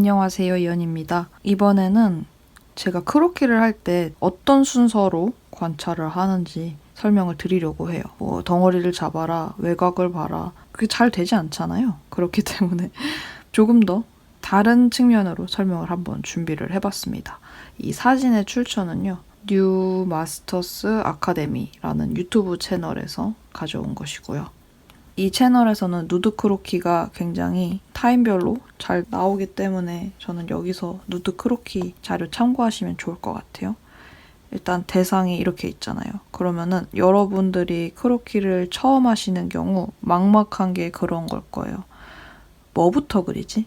안녕하세요, 이연입니다. 이번에는 제가 크로키를 할 때 어떤 순서로 관찰을 하는지 설명을 드리려고 해요. 뭐 덩어리를 잡아라, 외곽을 봐라. 그게 잘 되지 않잖아요. 그렇기 때문에 조금 더 다른 측면으로 설명을 한번 준비를 해봤습니다. 이 사진의 출처는요. 뉴 마스터스 아카데미라는 유튜브 채널에서 가져온 것이고요. 이 채널에서는 누드 크로키가 굉장히 타임별로 잘 나오기 때문에 저는 여기서 누드 크로키 자료 참고하시면 좋을 것 같아요. 일단 대상이 이렇게 있잖아요. 그러면은 여러분들이 크로키를 처음 하시는 경우 막막한 게 그런 걸 거예요. 뭐부터 그리지?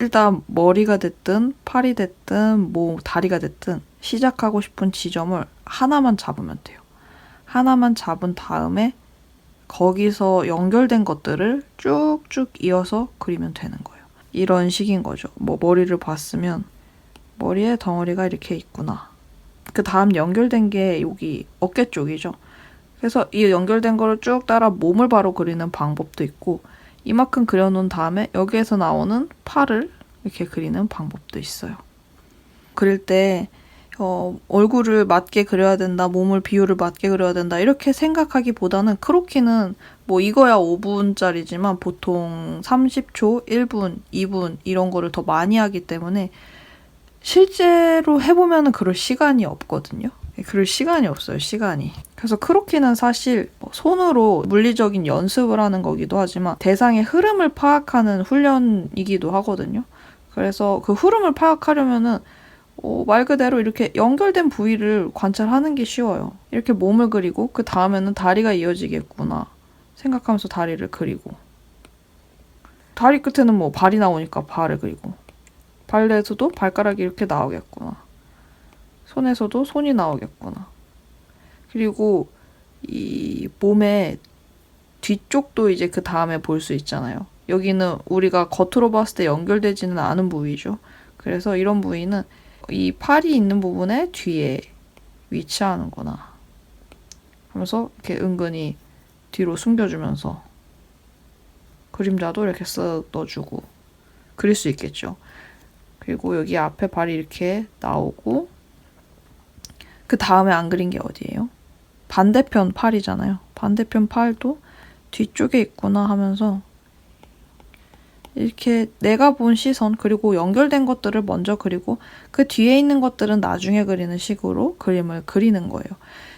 일단 머리가 됐든 팔이 됐든 뭐 다리가 됐든 시작하고 싶은 지점을 하나만 잡으면 돼요. 하나만 잡은 다음에 거기서 연결된 것들을 쭉쭉 이어서 그리면 되는 거예요. 이런 식인 거죠. 뭐 머리를 봤으면 머리에 덩어리가 이렇게 있구나. 그 다음 연결된 게 여기 어깨 쪽이죠. 그래서 이 연결된 거를 쭉 따라 몸을 바로 그리는 방법도 있고 이만큼 그려놓은 다음에 여기에서 나오는 팔을 이렇게 그리는 방법도 있어요. 그릴 때 어, 얼굴을 맞게 그려야 된다, 몸을 비율을 맞게 그려야 된다, 이렇게 생각하기보다는 크로키는 뭐 이거야 5분짜리지만 보통 30초, 1분, 2분 이런 거를 더 많이 하기 때문에 실제로 해보면은 그럴 시간이 없거든요. 그럴 시간이 없어요, 시간이. 그래서 크로키는 사실 뭐 손으로 물리적인 연습을 하는 거기도 하지만 대상의 흐름을 파악하는 훈련이기도 하거든요. 그래서 그 흐름을 파악하려면은 어, 말 그대로 이렇게 연결된 부위를 관찰하는 게 쉬워요. 이렇게 몸을 그리고 그 다음에는 다리가 이어지겠구나 생각하면서 다리를 그리고 다리 끝에는 뭐 발이 나오니까 발을 그리고 발에서도 발가락이 이렇게 나오겠구나. 손에서도 손이 나오겠구나. 그리고 이 몸의 뒤쪽도 이제 그 다음에 볼 수 있잖아요. 여기는 우리가 겉으로 봤을 때 연결되지는 않은 부위죠. 그래서 이런 부위는 이 팔이 있는 부분에 뒤에 위치하는구나. 하면서 이렇게 은근히 뒤로 숨겨주면서 그림자도 이렇게 쓱 넣어주고 그릴 수 있겠죠. 그리고 여기 앞에 발이 이렇게 나오고 그 다음에 안 그린 게 어디예요? 반대편 팔이잖아요. 반대편 팔도 뒤쪽에 있구나 하면서 이렇게 내가 본 시선 그리고 연결된 것들을 먼저 그리고 그 뒤에 있는 것들은 나중에 그리는 식으로 그림을 그리는 거예요.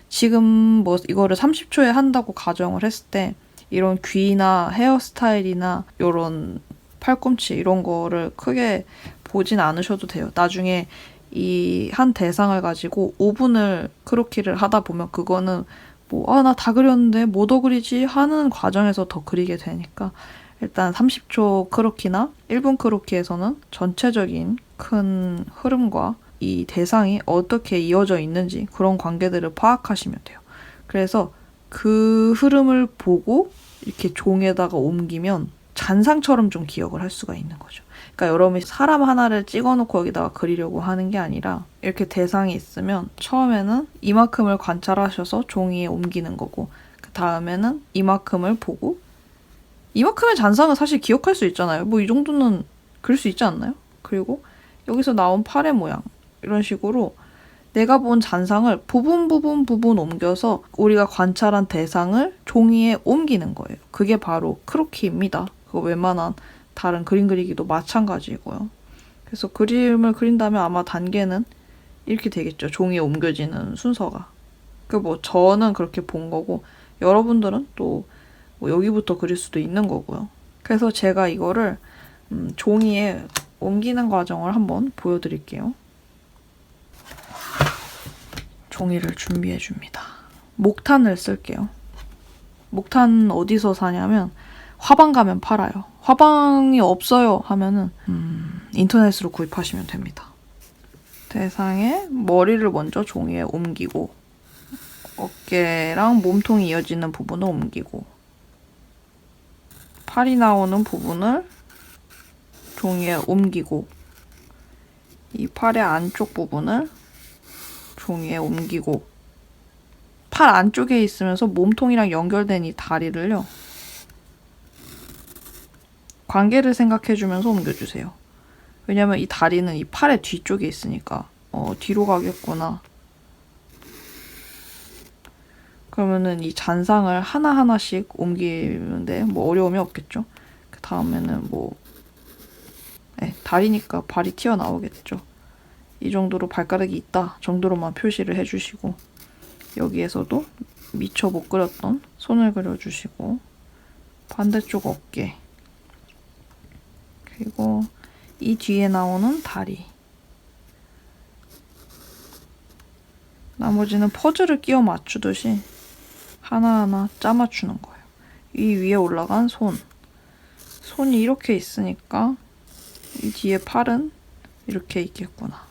지금 뭐 이거를 30초에 한다고 가정을 했을 때 이런 귀나 헤어스타일이나 이런 팔꿈치 이런 거를 크게 보진 않으셔도 돼요. 나중에 이 한 대상을 가지고 5분을 크로키를 하다 보면 그거는 뭐 아 나 다 그렸는데 뭐 더 그리지 하는 과정에서 더 그리게 되니까 일단 30초 크로키나 1분 크로키에서는 전체적인 큰 흐름과 이 대상이 어떻게 이어져 있는지 그런 관계들을 파악하시면 돼요. 그래서 그 흐름을 보고 이렇게 종에다가 옮기면 잔상처럼 좀 기억을 할 수가 있는 거죠. 그러니까 여러분이 사람 하나를 찍어놓고 여기다가 그리려고 하는 게 아니라 이렇게 대상이 있으면 처음에는 이만큼을 관찰하셔서 종이에 옮기는 거고 그 다음에는 이만큼을 보고 이만큼의 잔상은 사실 기억할 수 있잖아요. 뭐 이 정도는 그릴 수 있지 않나요? 그리고 여기서 나온 팔의 모양 이런 식으로 내가 본 잔상을 부분 부분 부분 옮겨서 우리가 관찰한 대상을 종이에 옮기는 거예요. 그게 바로 크로키입니다. 그거 웬만한 다른 그림 그리기도 마찬가지고요. 그래서 그림을 그린다면 아마 단계는 이렇게 되겠죠. 종이에 옮겨지는 순서가. 그 뭐 저는 그렇게 본 거고 여러분들은 또 뭐 여기부터 그릴 수도 있는 거고요. 그래서 제가 이거를 음, 종이에 옮기는 과정을 한번 보여드릴게요. 종이를 준비해 줍니다. 목탄을 쓸게요. 목탄 어디서 사냐면 화방 가면 팔아요. 화방이 없어요 하면은 음, 인터넷으로 구입하시면 됩니다. 대상에 머리를 먼저 종이에 옮기고 어깨랑 몸통이 이어지는 부분을 옮기고 팔이 나오는 부분을 종이에 옮기고 이 팔의 안쪽 부분을 종이에 옮기고 팔 안쪽에 있으면서 몸통이랑 연결된 이 다리를요. 관계를 생각해 주면서 옮겨주세요. 왜냐면 이 다리는 이 팔의 뒤쪽에 있으니까 어, 뒤로 가겠구나. 그러면은 이 잔상을 하나하나씩 옮기는데 뭐 어려움이 없겠죠. 그 다음에는 뭐 네, 다리니까 발이 튀어나오겠죠. 이 정도로 발가락이 있다 정도로만 표시를 해주시고 여기에서도 미처 못 그렸던 손을 그려주시고 반대쪽 어깨 그리고 이 뒤에 나오는 다리 나머지는 퍼즐을 끼워 맞추듯이 하나하나 짜 맞추는 거예요. 이 위에 올라간 손 손이 이렇게 있으니까 이 뒤에 팔은 이렇게 있겠구나.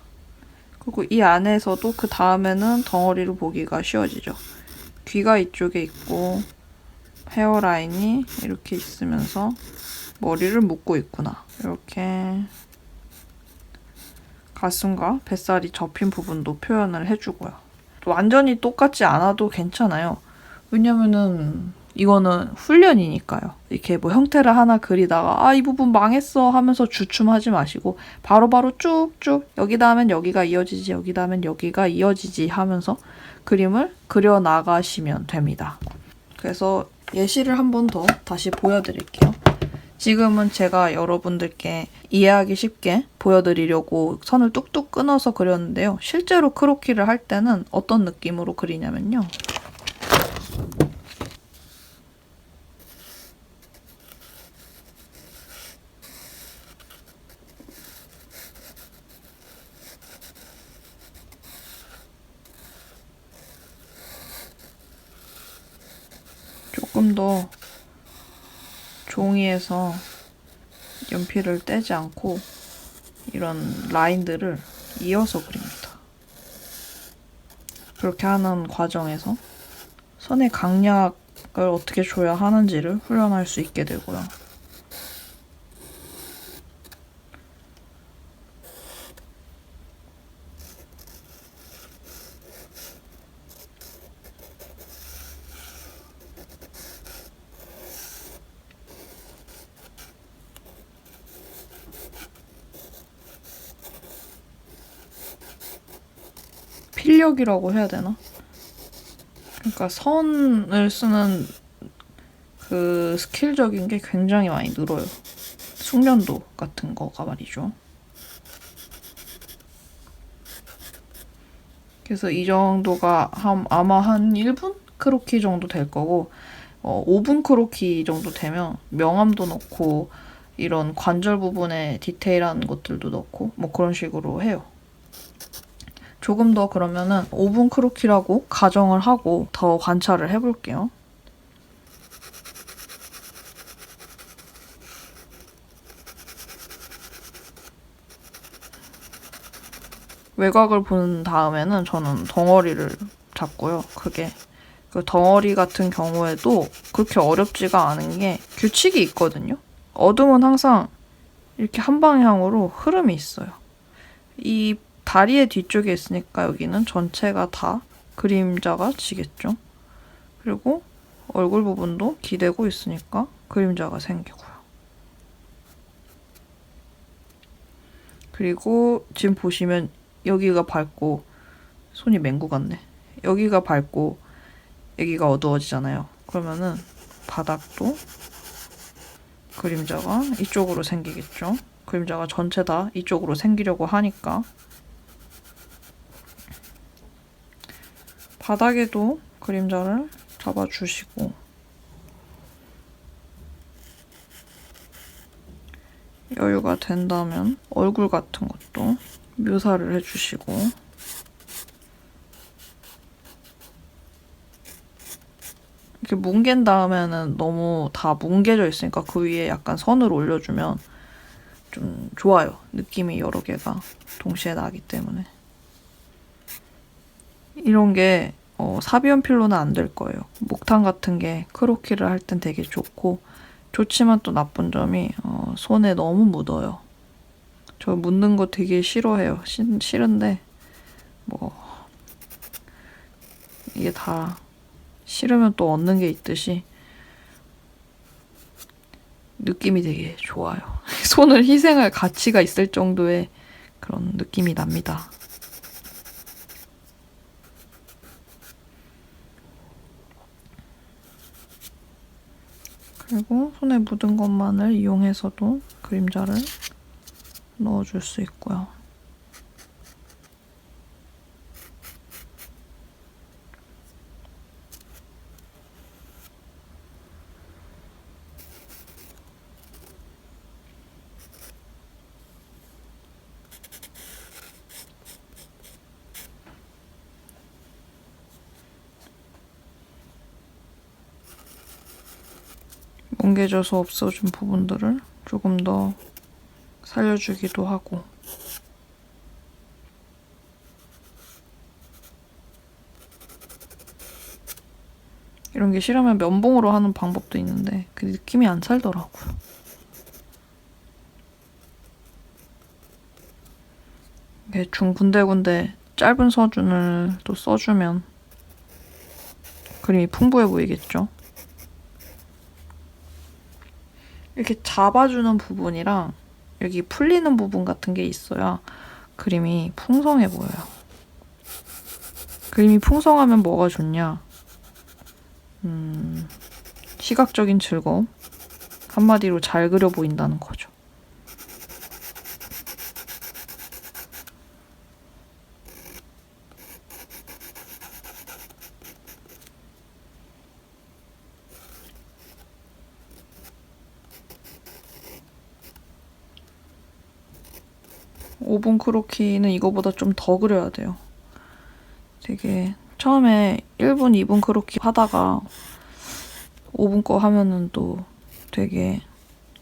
그리고 이 안에서도 그 다음에는 덩어리를 보기가 쉬워지죠. 귀가 이쪽에 있고 헤어라인이 이렇게 있으면서 머리를 묶고 있구나. 이렇게 가슴과 뱃살이 접힌 부분도 표현을 해주고요. 완전히 똑같지 않아도 괜찮아요. 왜냐면은 이거는 훈련이니까요. 이렇게 뭐 형태를 하나 그리다가 아 이 부분 망했어 하면서 주춤하지 마시고 바로 바로 쭉쭉 여기다 하면 여기가 이어지지 여기다 하면 여기가 이어지지 하면서 그림을 그려 나가시면 됩니다. 그래서 예시를 한 번 더 다시 보여드릴게요. 지금은 제가 여러분들께 이해하기 쉽게 보여드리려고 선을 뚝뚝 끊어서 그렸는데요. 실제로 크로키를 할 때는 어떤 느낌으로 그리냐면요. 조금 더 종이에서 연필을 떼지 않고 이런 라인들을 이어서 그립니다. 그렇게 하는 과정에서 선의 강약을 어떻게 줘야 하는지를 훈련할 수 있게 되고요. 필력이라고 해야 되나? 그러니까 선을 쓰는 그 스킬적인 게 굉장히 많이 늘어요. 숙련도 같은 거가 말이죠. 그래서 이 정도가 한, 아마 한 1분 크로키 정도 될 거고 어, 5분 크로키 정도 되면 명암도 넣고 이런 관절 부분에 디테일한 것들도 넣고 뭐 그런 식으로 해요. 조금 더 그러면은 5분 크로키라고 가정을 하고 더 관찰을 해볼게요. 외곽을 본 다음에는 저는 덩어리를 잡고요. 크게. 그 덩어리 같은 경우에도 그렇게 어렵지가 않은 게 규칙이 있거든요. 어둠은 항상 이렇게 한 방향으로 흐름이 있어요. 이 다리의 뒤쪽에 있으니까 여기는 전체가 다 그림자가 지겠죠. 그리고 얼굴 부분도 기대고 있으니까 그림자가 생기고요. 그리고 지금 보시면 여기가 밝고 손이 맹구 같네. 여기가 밝고 여기가 어두워지잖아요. 그러면은 바닥도 그림자가 이쪽으로 생기겠죠. 그림자가 전체 다 이쪽으로 생기려고 하니까 바닥에도 그림자를 잡아주시고 여유가 된다면 얼굴 같은 것도 묘사를 해주시고 이렇게 뭉갠 다음에는 너무 다 뭉개져 있으니까 그 위에 약간 선을 올려주면 좀 좋아요. 느낌이 여러 개가 동시에 나기 때문에. 이런 게 어, 사비연필로는 안 될 거예요. 목탄 같은 게 크로키를 할 땐 되게 좋고 좋지만 또 나쁜 점이 어, 손에 너무 묻어요. 저 묻는 거 되게 싫어해요. 시, 싫은데 뭐 이게 다 싫으면 또 얻는 게 있듯이 느낌이 되게 좋아요. 손을 희생할 가치가 있을 정도의 그런 느낌이 납니다. 그리고 손에 묻은 것만을 이용해서도 그림자를 넣어줄 수 있고요. 뭉개져서 없어진 부분들을 조금 더 살려주기도 하고 이런 게 싫으면 면봉으로 하는 방법도 있는데 그 느낌이 안 살더라고요. 이게 중 군데군데 짧은 서준을 또 써주면 그림이 풍부해 보이겠죠? 이렇게 잡아주는 부분이랑 여기 풀리는 부분 같은 게 있어야 그림이 풍성해 보여요. 그림이 풍성하면 뭐가 좋냐? 음, 시각적인 즐거움? 한마디로 잘 그려 보인다는 거죠. 오븐 크로키는 이거보다 좀 더 그려야 돼요. 되게 처음에 1분, 2분 크로키 하다가 5분 거 하면은 또 되게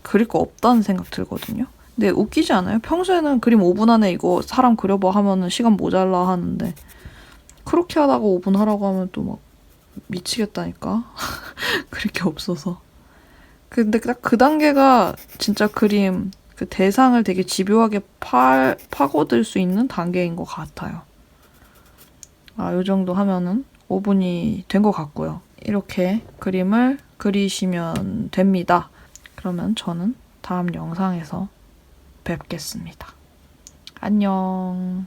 그릴 거 없다는 생각 들거든요. 근데 웃기지 않아요? 평소에는 그림 5분 안에 이거 사람 그려봐 하면은 시간 모자라 하는데 크로키 하다가 5분 하라고 하면 또 막 미치겠다니까. 그릴 게 없어서. 근데 딱 그 단계가 진짜 그림 그 대상을 되게 집요하게 파, 파고들 수 있는 단계인 것 같아요. 아, 요 정도 하면은 5분이 된 것 같고요. 이렇게 그림을 그리시면 됩니다. 그러면 저는 다음 영상에서 뵙겠습니다. 안녕.